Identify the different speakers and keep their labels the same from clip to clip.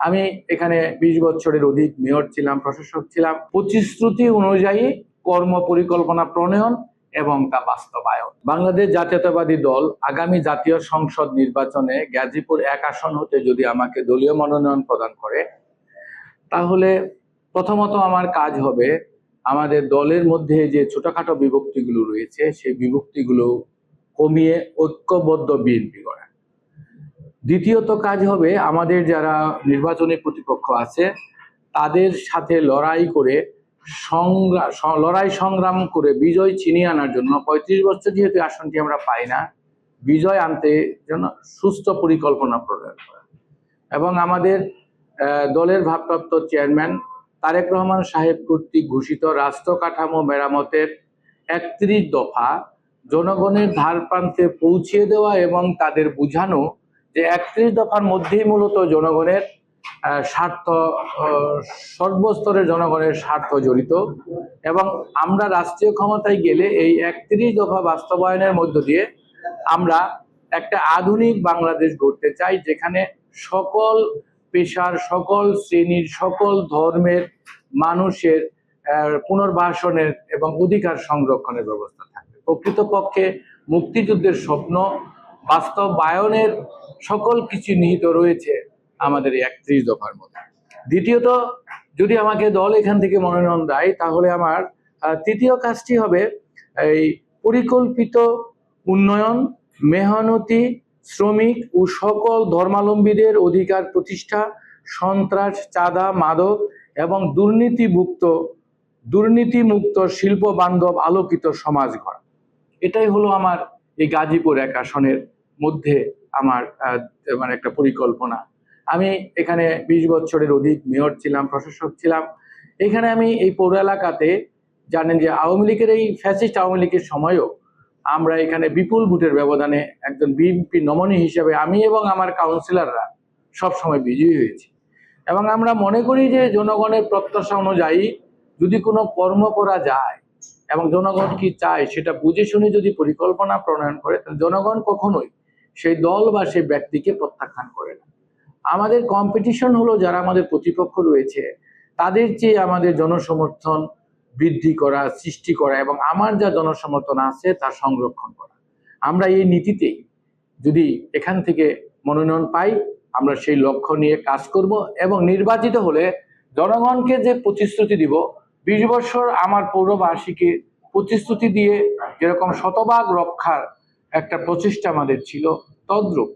Speaker 1: আমি এখানে বিশ বছরের অধিক মেয়র ছিলাম, প্রশাসক ছিলাম। প্রতিশ্রুতি অনুযায়ী কর্ম পরিকল্পনা প্রণয়ন এবং তা বাস্তবায়ন। বাংলাদেশ জাতীয়তাবাদী দল আগামী জাতীয় সংসদ নির্বাচনে গাজীপুর এক আসন হতে যদি আমাকে দলীয় মনোনয়ন প্রদান করে, তাহলে প্রথমত আমার কাজ হবে আমাদের দলের মধ্যে যে ছোটখাটো বিভক্তিগুলো রয়েছে, সেই বিভক্তিগুলো কমিয়ে ঐক্যবদ্ধ বিএনপি করা দ্বিতীয়ত কাজ হবে আমাদের যারা নির্বাচনী প্রতিপক্ষ আছে, তাদের সাথে লড়াই করে সংগ্রা- স- লড়াই সংগ্রাম করে বিজয় ছিনিয়ে আনার জন্য পঁয়ত্রিশ বছর যেহেতু আসনটি আমরা পাই না, বিজয় আনতে জন্য সুস্থ পরিকল্পনা প্রদান করা। এবং আমাদের দলের ভারপ্রাপ্ত চেয়ারম্যান তারেক রহমান সাহেব কর্তৃক ঘোষিত রাষ্ট্র কাঠামো মেরামতের একত্রিশ দফা জনগণের ধার প্রান্তে পৌঁছিয়ে দেওয়া এবং তাদের বুঝানো যে একত্রিশ দফার মধ্যেই মূলত জনগণের স্বার্থ সর্বস্তরের জনগণের স্বার্থ জড়িত এবং আমরা রাষ্ট্রীয় ক্ষমতায় গেলে এই একত্রিশ দফা বাস্তবায়নের মধ্য দিয়ে আমরা একটা আধুনিক বাংলাদেশ গড়তে চাই, যেখানে সকল পেশার, সকল শ্রেণির, সকল ধর্মের মানুষের পুনর্বাসনের এবং অধিকার সংরক্ষণের ব্যবস্থা থাকবে। প্রকৃতপক্ষে মুক্তিযুদ্ধের স্বপ্ন বাস্তবায়নের সকল কিছু নিহিত রয়েছে আমাদের একত্রিশ দফার মধ্যে। দ্বিতীয়ত, যদি আমাকে দল এখান থেকে মনোনয়ন দেয়, তাহলে আমার তৃতীয় কাজটি হবে এই পরিকল্পিত উন্নয়ন, মেহনতি শ্রমিক ও সকল ধর্মাবলম্বীদের অধিকার প্রতিষ্ঠা, সন্ত্রাস, চাঁদা, মাদক এবং দুর্নীতিমুক্ত দুর্নীতিমুক্ত শিল্প বান্ধব আলোকিত সমাজ গড়া। এটাই হলো আমার এই গাজীপুর এক আসনের মধ্যে আমার মানে একটা পরিকল্পনা। আমি এখানে বিশ বছরের অধিক মেয়র ছিলাম, প্রশাসক ছিলাম। এখানে আমি এই পৌর এলাকাতে জানেন যে আওয়ামী লীগের এই ফ্যাসিস্ট আওয়ামী লীগের সময়ও আমরা এখানে বিপুল ভোটের ব্যবধানে একজন বিএনপি নমনী হিসেবে আমি এবং আমার কাউন্সিলররা সবসময় বিজয়ী হয়েছি। এবং আমরা মনে করি যে জনগণের প্রত্যাশা অনুযায়ী যদি কোনো কর্ম করা যায় এবং জনগণ কি চায় সেটা বুঝে শুনে যদি পরিকল্পনা প্রণয়ন করে, তাহলে জনগণ কখনোই সেই দল বা সেই ব্যক্তিকে প্রত্যাখ্যান করে না। আমাদের কম্পিটিশন হলো যারা আমাদের প্রতিপক্ষ রয়েছে, তাদের চেয়ে আমাদের জনসমর্থন বৃদ্ধি করা, সৃষ্টি করা এবং আমার যা জনসমর্থন আছে তা সংরক্ষণ করা। আমরা এই নীতিতেই যদি এখান থেকে মনোনয়ন পাই, আমরা সেই লক্ষ্য নিয়ে কাজ করব এবং নির্বাচিত হলে জনগণকে যে প্রতিশ্রুতি দিব বিশ বছর আমার পৌরবাসীকে প্রতিশ্রুতি দিয়ে যেরকম শতভাগ রক্ষার একটা প্রচেষ্টা আমাদের ছিল, তদ্রূপ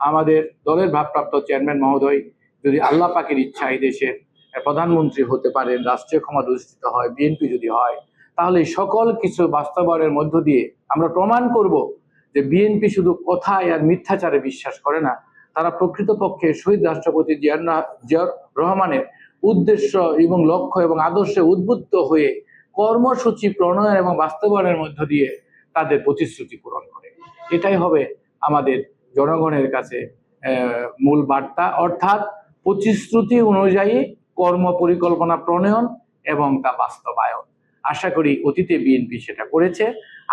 Speaker 1: আমাদের দলের ভারপ্রাপ্ত চেয়ারম্যান মহোদয় যদি আল্লাহ পাকের ইচ্ছা এই দেশের প্রধানমন্ত্রী হতে পারেন, রাষ্ট্রীয় ক্ষমতা অধিষ্ঠিত হয়, বিএনপি যদি হয়, তাহলে সকল কিছু বাস্তবায়নের মধ্য দিয়ে আমরা প্রমাণ করব যে বিএনপি শুধু কথায় আর মিথ্যাচারে বিশ্বাস করে না, তারা প্রকৃতপক্ষে শহীদ রাষ্ট্রপতি জিয়ার রহমানের উদ্দেশ্য এবং লক্ষ্য এবং আদর্শে উদ্বুদ্ধ হয়ে কর্মসূচি প্রণয়ন এবং বাস্তবায়নের মধ্য দিয়ে তাদের প্রতিশ্রুতি পূরণ করে। এটাই হবে আমাদের জনগণের কাছে মূল বার্তা। অর্থাৎ প্রতিশ্রুতি অনুযায়ী কর্ম পরিকল্পনা প্রণয়ন এবং তা বাস্তবায়ন। আশা করি অতীতে বিএনপি সেটা করেছে।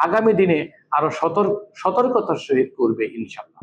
Speaker 1: আগামী দিনে আরও সতর্ক, সতর্কতার সহিত করবে ইনশাল্লাহ